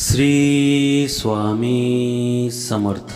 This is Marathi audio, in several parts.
श्री स्वामी समर्थ।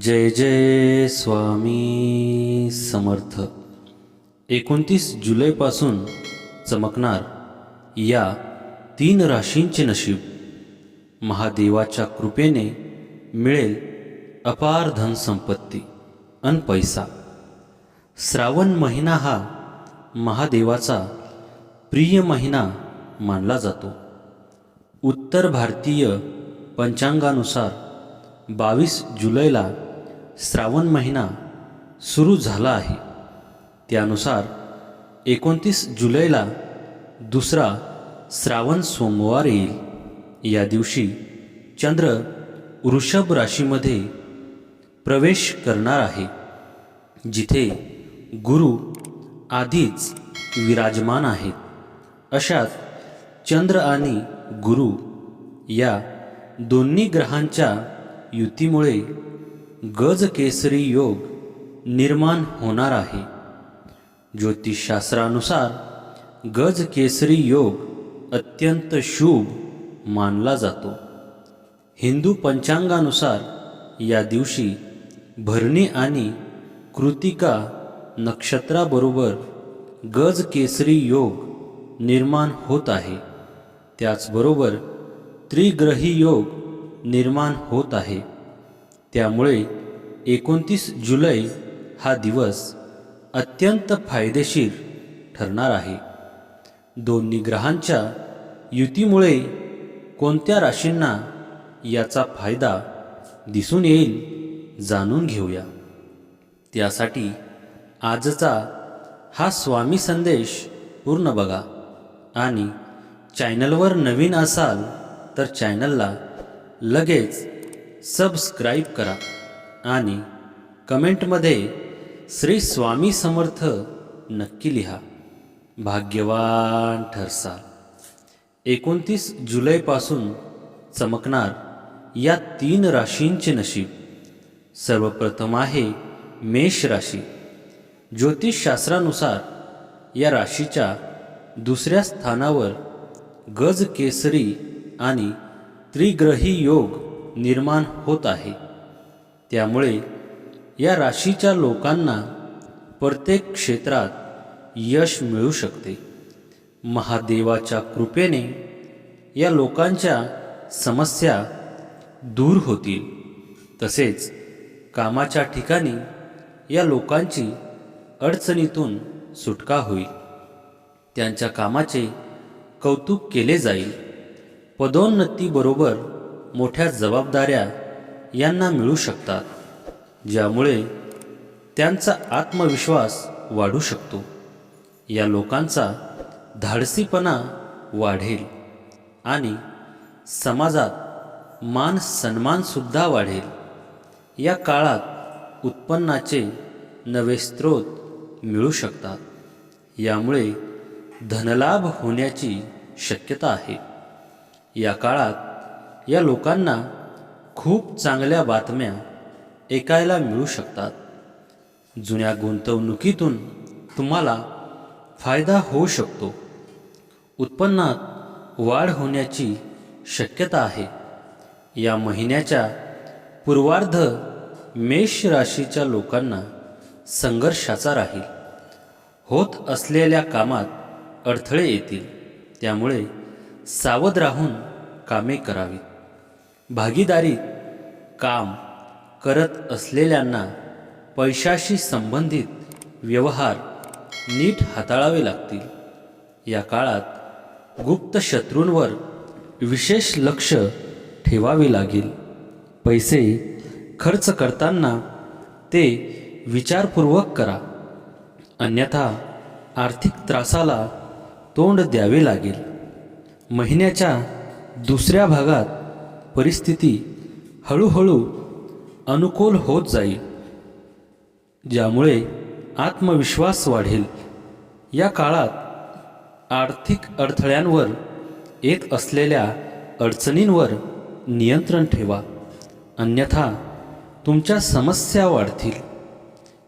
जय जय स्वामी समर्थ। एकोणतीस जुलैपासून चमकणार या तीन राशींचे नशीब। महादेवाच्या कृपेने मिळेल अपार धनसंपत्ती अन पैसा। श्रावण महिना हा महादेवाचा प्रिय महिना मानला जातो। उत्तर भारतीय पंचांगानुसार बावीस जुलैला श्रावण महिना सुरू झाला आहे. त्यानुसार एकोणतीस जुलैला दुसरा श्रावण सोमवार येईल. या दिवशी चंद्र वृषभ राशीमध्ये प्रवेश करणार आहे जिथे गुरु आधीच विराजमान आहेत. अशात चंद्र आणि गुरु या दोन्ही ग्रहांच्या युतीमुळे गजकेसरी योग निर्माण होणार आहे. ज्योतिषशास्त्रानुसार गजकेसरी योग अत्यंत शुभ मानला जातो. हिंदू पंचांगानुसार या दिवशी भरणी आणि कृतिका नक्षत्राबरोबर गज केसरी योग निर्माण होत आहे. त्याचबरोबर त्रिग्रही योग निर्माण होत आहे. त्यामुळे एकोणतीस जुलै हा दिवस अत्यंत फायदेशीर ठरणार आहे. दोन्ही ग्रहांच्या युतीमुळे कोणत्या राशींना याचा फायदा दिसून येईल जाणून घेऊया. त्यासाठी आजचा हा स्वामी संदेश पूर्ण बघा आणि चॅनलवर नवीन असाल तर चॅनलला लगेच सबस्क्राईब करा आणि कमेंटमध्ये श्री स्वामी समर्थ नक्की लिहा. भाग्यवान ठरसा एकोणतीस जुलैपासून चमकणार या तीन राशींचे नशीब. सर्वप्रथम आहे मेष राशी. ज्योतिषशास्त्रानुसार या राशीच्या दुसऱ्या स्थानावर गज केसरी आणि त्रिग्रही योग निर्माण होत आहे. त्यामुळे या राशीच्या लोकांना प्रत्येक क्षेत्रात यश मिळू शकते. महादेवाच्या कृपेने या लोकांच्या समस्या दूर होतील. तसेच कामाच्या ठिकाणी या लोकांची अडचणीतून सुटका होईल. त्यांच्या कामाचे कौतुक केले जाईल. पदोन्नतीबरोबर मोठ्या जबाबदाऱ्या यांना मिळू शकतात ज्यामुळे त्यांचा आत्मविश्वास वाढू शकतो. या लोकांचा धाडसीपणा वाढेल आणि समाजात मान सन्मानसुद्धा वाढेल. या काळात उत्पन्नाचे नवे स्रोत मिळू शकतात. यामुळे धनलाभ होण्याची शक्यता आहे. या काळात या लोकांना खूप चांगल्या बातम्या ऐकायला मिळू शकतात. जुन्या गुंतवणुकीतून तुम्हाला फायदा होऊ शकतो. उत्पन्नात वाढ होण्याची शक्यता आहे. या महिन्याच्या पूर्वार्ध मेष राशीच्या लोकांना संघर्षाचा राहील. होत असलेल्या कामात अडथळे येतील. त्यामुळे सावध राहून कामे करावीत. भागीदारीत काम करत असलेल्यांना पैशाशी संबंधित व्यवहार नीट हाताळावे लागतील. या काळात गुप्त शत्रूंवर विशेष लक्ष ठेवावे लागेल. पैसे खर्च करताना ते विचारपूर्वक करा. अन्यथा आर्थिक त्रासाला तोंड द्यावे लागेल. महिन्याच्या दुसऱ्या भागात परिस्थिती हळूहळू अनुकूल होत जाईल ज्यामुळे आत्मविश्वास वाढेल. या काळात आर्थिक अडथळ्यांवर येत असलेल्या अडचणींवर नियंत्रण ठेवा. अन्यथा तुमच्या समस्या वाढतील.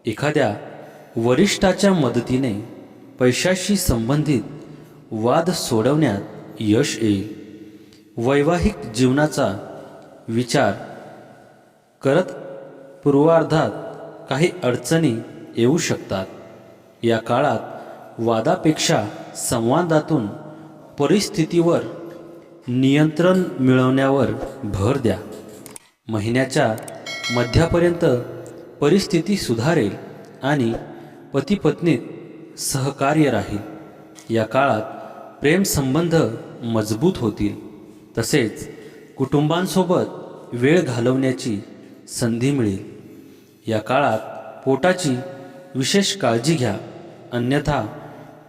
एखाद्या वरिष्ठाच्या मदतीने पैशाशी संबंधित वाद सोडवण्यात यश येईल. वैवाहिक जीवनाचा विचार करत पूर्वार्धात काही अडचणी येऊ शकतात. या काळात वादापेक्षा संवादातून परिस्थितीवर नियंत्रण मिळवण्यावर भर द्या. महिन्याच्या मध्यापर्यंत परिस्थिती सुधारेल आणि पतीपत्नीत सहकार्य राहील. या काळात प्रेमसंबंध मजबूत होतील. तसेच कुटुंबांसोबत वेळ घालवण्याची संधी मिळेल. या काळात पोटाची विशेष काळजी घ्या. अन्यथा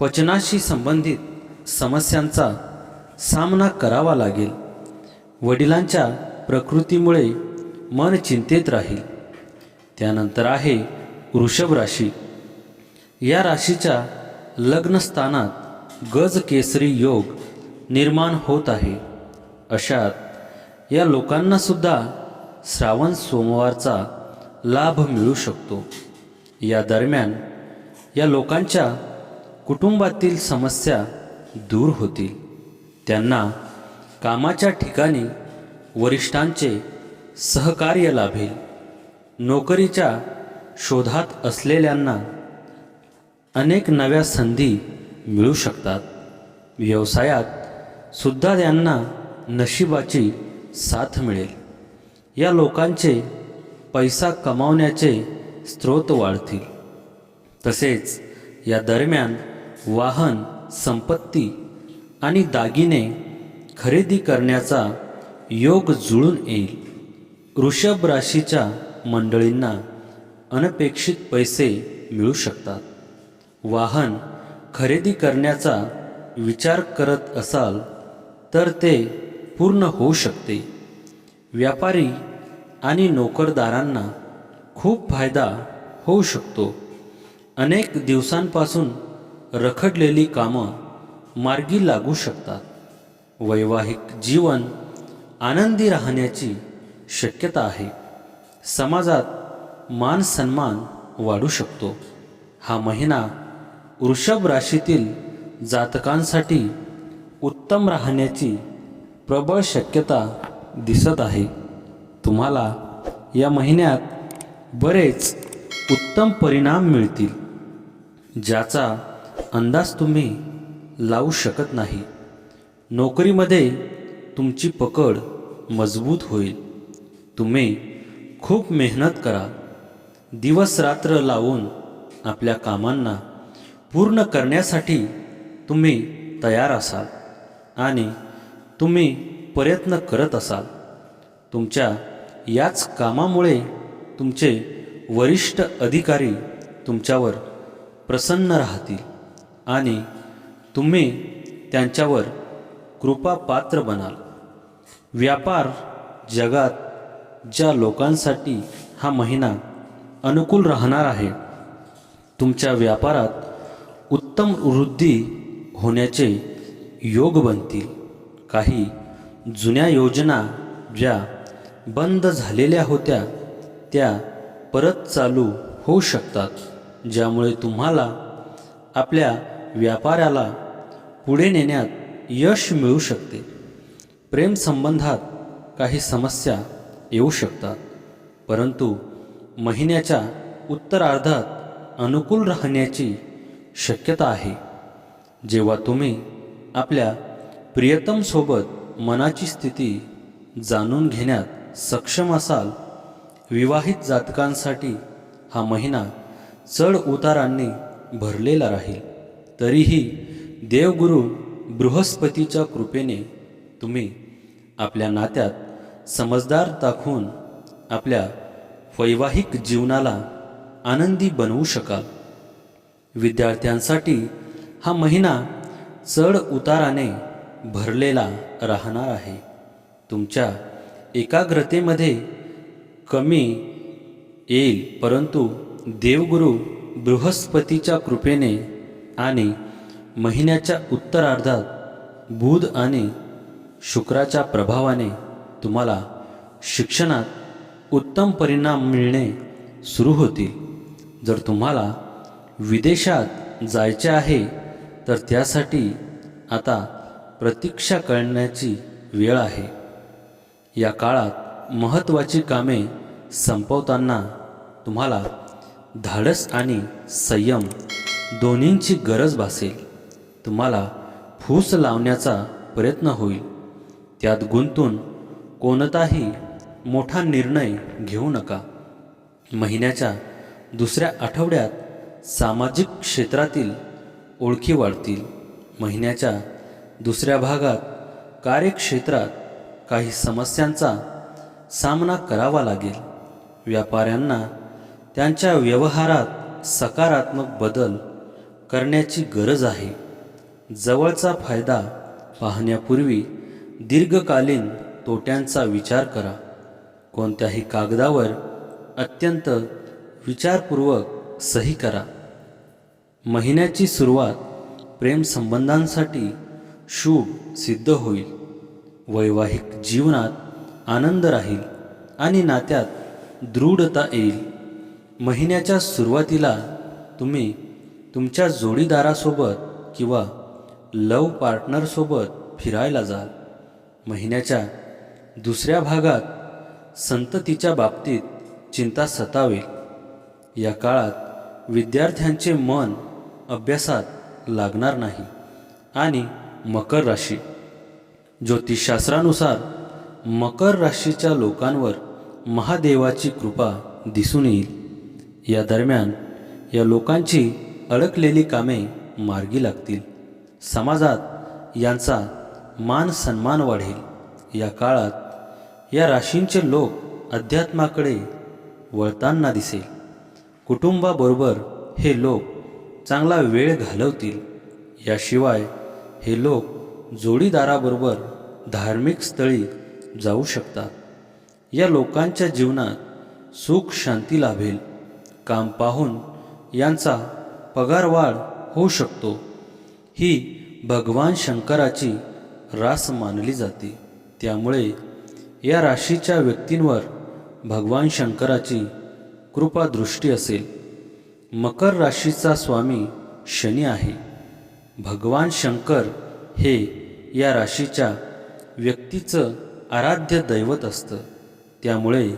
पचनाशी संबंधित समस्यांचा सामना करावा लागेल. वडिलांच्या प्रकृतीमुळे मन चिंतेत राहील. त्यानंतर आहे वृषभ राशी. या राशीच्या लग्नस्थानात गज केसरी योग निर्माण होत आहे. अशात या लोकांना सुद्धा श्रावण सोमवारचा लाभ मिळू शकतो. या दरम्यान या लोकांच्या कुटुंबातील समस्या दूर होतील. त्यांना कामाच्या ठिकाणी वरिष्ठांचे सहकार्य लाभेल. नोकरीच्या शोधात असलेल्यांना अनेक नव्या संधी मिळू शकतात. व्यवसायात सुद्धा त्यांना नशिबाची साथ मिळेल. या लोकांचे पैसा कमावण्याचे स्रोत वाढतील. तसेच या दरम्यान वाहन संपत्ती आणि दागिने खरेदी करण्याचा योग जुळून येईल. वृषभ राशीच्या मंडळींना अनपेक्षित पैसे मिळू शकतात. वाहन खरेदी करण्याचा विचार करत असाल तर ते पूर्ण होऊ शकते. व्यापारी आणि नोकरदारांना खूप फायदा होऊ शकतो. अनेक दिवसांपासून रखडलेली कामं मार्गी लागू शकतात. वैवाहिक जीवन आनंदी राहण्याची शक्यता आहे. समाजात मान सन्मान वाढू शकतो. हा महिना वृषभ राशीतील जातकांसाठी उत्तम राहण्याची प्रबळ शक्यता दिसत आहे. तुम्हाला या महिन्यात बरेच उत्तम परिणाम मिळतील ज्याचा अंदाज तुम्ही लावू शकत नाही. नोकरीमध्ये तुमची पकड मजबूत होईल. तुम्ही खूप मेहनत करा. दिवस रात्र लावून आपल्या कामांना पूर्ण करण्यासाठी तुम्ही तयार असाल आणि तुम्ही प्रयत्न करत असाल. तुमच्या याच कामामुळे तुमचे वरिष्ठ अधिकारी तुमच्यावर प्रसन्न राहतील आणि तुम्ही त्यांच्यावर कृपापात्र बनाल. व्यापार जगात ज्या लोकांसाठी हा महिना अनुकूल राहणार आहे तुमच्या व्यापारात उत्तम वृद्धी होण्याचे योग बनतील. काही जुन्या योजना ज्या बंद झालेल्या होत्या त्या परत चालू होऊ शकतात ज्यामुळे तुम्हाला आपल्या व्यापाराला पुढे नेण्यात यश मिळू शकते. प्रेमसंबंधात काही समस्या येऊ शकतात परंतु महिन्याच्या उत्तरार्धात अनुकूल राहण्याची शक्यता आहे. जेव्हा तुम्ही आपल्या प्रियतमसोबत मनाची स्थिती जाणून घेण्यात सक्षम असाल विवाहित जातकांसाठी हा महिना चढ उतारांनी भरलेला राहील. तरीही देवगुरू बृहस्पतीच्या कृपेने तुम्ही आपल्या नात्यात समजदार दाखवून आपल्या वैवाहिक जीवनाला आनंदी बनवू शकाल. विद्यार्थ्यांसाठी हा महिना चढ उताराने भरलेला राहणार आहे. तुमच्या एकाग्रतेमध्ये कमी येईल परंतु देवगुरु बृहस्पतीच्या कृपेने आणि महिन्याच्या उत्तरार्धात बुध आणि शुक्राच्या प्रभावाने तुम्हाला शिक्षणात उत्तम परिणाम मिळणे सुरू होतील. जर तुम्हाला विदेशात जायचे आहे तर त्यासाठी आता प्रतीक्षा करण्याची वेळ आहे. या काळात महत्त्वाची कामे संपवताना तुम्हाला धाडस आणि संयम दोन्हींची गरज भासेल. तुम्हाला फूस लावण्याचा प्रयत्न होईल. त्यात गुंतून कोणताही मोठा निर्णय घेऊ नका. महिन्याच्या दुसऱ्या आठवड्यात सामाजिक क्षेत्रातील ओळखी वाढतील. महिन्याच्या दुसऱ्या भागात कार्यक्षेत्रात काही समस्यांचा सामना करावा लागेल. व्यापाऱ्यांना त्यांच्या व्यवहारात सकारात्मक बदल करण्याची गरज आहे. जवळचा फायदा पाहण्यापूर्वी दीर्घकालीन तोट्यांचा विचार करा. कोणत्याही कागदावर अत्यंत विचारपूर्वक सही करा. महिन्याची सुरुवात प्रेमसंबंधांसाठी शुभ सिद्ध होईल. वैवाहिक जीवनात आनंद राहील आणि नात्यात दृढता येईल. महिन्याच्या सुरुवातीला तुम्ही तुमच्या जोडीदारासोबत किंवा लव पार्टनरसोबत फिरायला जाल. महिन्याच्या दुसऱ्या भागात संततीच्या बाबतीत चिंता सतावेल. या काळात विद्यार्थ्यांचे मन अभ्यासात लागणार नाही. आणि मकर राशी. ज्योतिषशास्त्रानुसार मकर राशीच्या लोकांवर महादेवाची कृपा दिसून येईल. या दरम्यान या लोकांची अडकलेली कामे मार्गी लागतील. समाजात यांचा मान सन्मान वाढेल. या काळात या राशींचे लोक अध्यात्माकडे वळताना दिसेल. कुटुंबाबरोबर हे लोक चांगला वेळ घालवतील. याशिवाय हे लोक जोडीदाराबरोबर धार्मिक स्थळी जाऊ शकतात. या लोकांच्या जीवनात सुख शांती लाभेल. काम पाहून यांचा पगारवाढ होऊ शकतो. ही भगवान शंकराची रास मानली जाते. त्यामुळे या राशीच्या व्यक्तींवर भगवान शंकराची कृपादृष्टी असेल. मकर राशीचा स्वामी शनी आहे. भगवान शंकर हे या राशीच्या व्यक्तीचं आराध्य दैवत असतं. त्यामुळे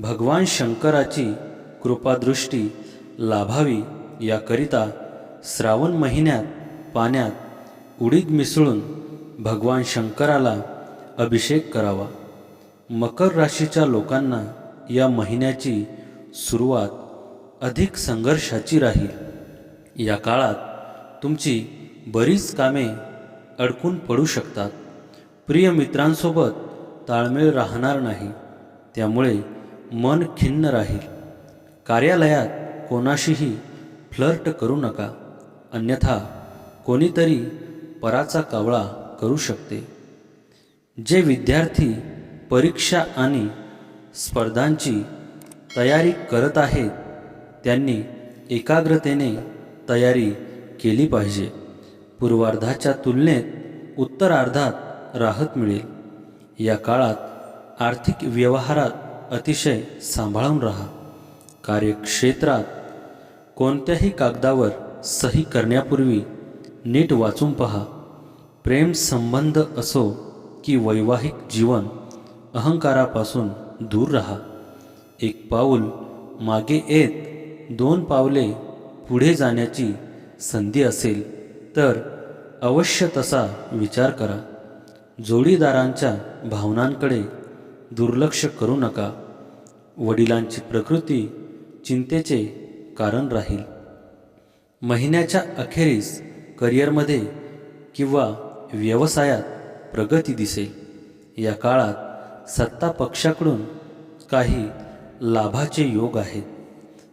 भगवान शंकराची कृपादृष्टी लाभावी याकरिता श्रावण महिन्यात पाण्यात उडीद मिसळून भगवान शंकराला अभिषेक करावा. मकर राशीच्या लोकांना या महिन्याची सुरुवात अधिक संघर्षाची राहील. या काळात तुमची बरीच कामे अडकून पडू शकतात. प्रिय मित्रांसोबत ताळमेळ राहणार नाही. त्यामुळे मन खिन्न राहील. कार्यालयात कोणाशीही फ्लर्ट करू नका. अन्यथा कोणीतरी पराचा कावळा करू शकते. जे विद्यार्थी परीक्षा आणि स्पर्धांची तयारी करत आहेत त्यांनी एकाग्रतेने तयारी केली पाहिजे. पूर्वार्धाच्या तुलनेत उत्तरार्धात राहत मिळेल. या काळात आर्थिक व्यवहारात अतिशय सांभाळून राहा. कार्यक्षेत्रात कोणत्याही कागदावर सही करण्यापूर्वी नीट वाचून पहा. प्रेम संबंध असो की वैवाहिक जीवन अहंकारापासून दूर राहा. एक पाऊल मागे येत दोन पावले पुढे जाण्याची संधी असेल तर अवश्य तसा विचार करा. जोडीदारांच्या भावनांकडे दुर्लक्ष करू नका. वडिलांची प्रकृती चिंतेचे कारण राहील. महिन्याच्या अखेरीस करिअरमध्ये किंवा व्यवसायात प्रगती दिसेल. या काळात सत्ता पक्षाकडून काही लाभाचे योग आहेत.